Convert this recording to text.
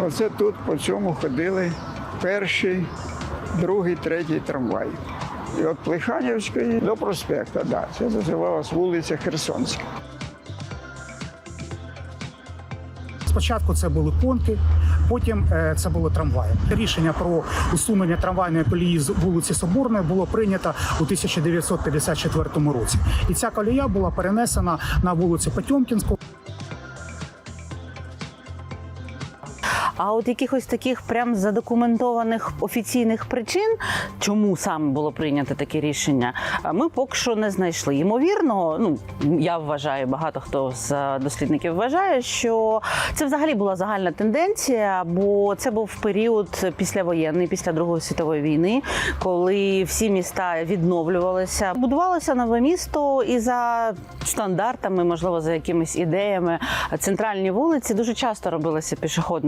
Оце тут по цьому ходили перший, другий, третій трамвай. І от Плеханівської до проспекта, да, це називалась вулиця Херсонська. Спочатку це були конки, потім е, це були трамваї. Рішення про усунення трамвайної колії з вулиці Соборної було прийнято у 1954 році. І ця колія була перенесена на вулицю Потьомкінську. А от якихось таких прям задокументованих офіційних причин, чому саме було прийнято таке рішення, ми поки що не знайшли. Ймовірно, ну я вважаю, багато хто з е, дослідників вважає, що це взагалі була загальна тенденція, бо це був період післявоєнний, після Другої світової війни, коли всі міста відновлювалися, будувалося нове місто, і за стандартами, можливо, за якимись ідеями, центральні вулиці дуже часто робилися пішохідними.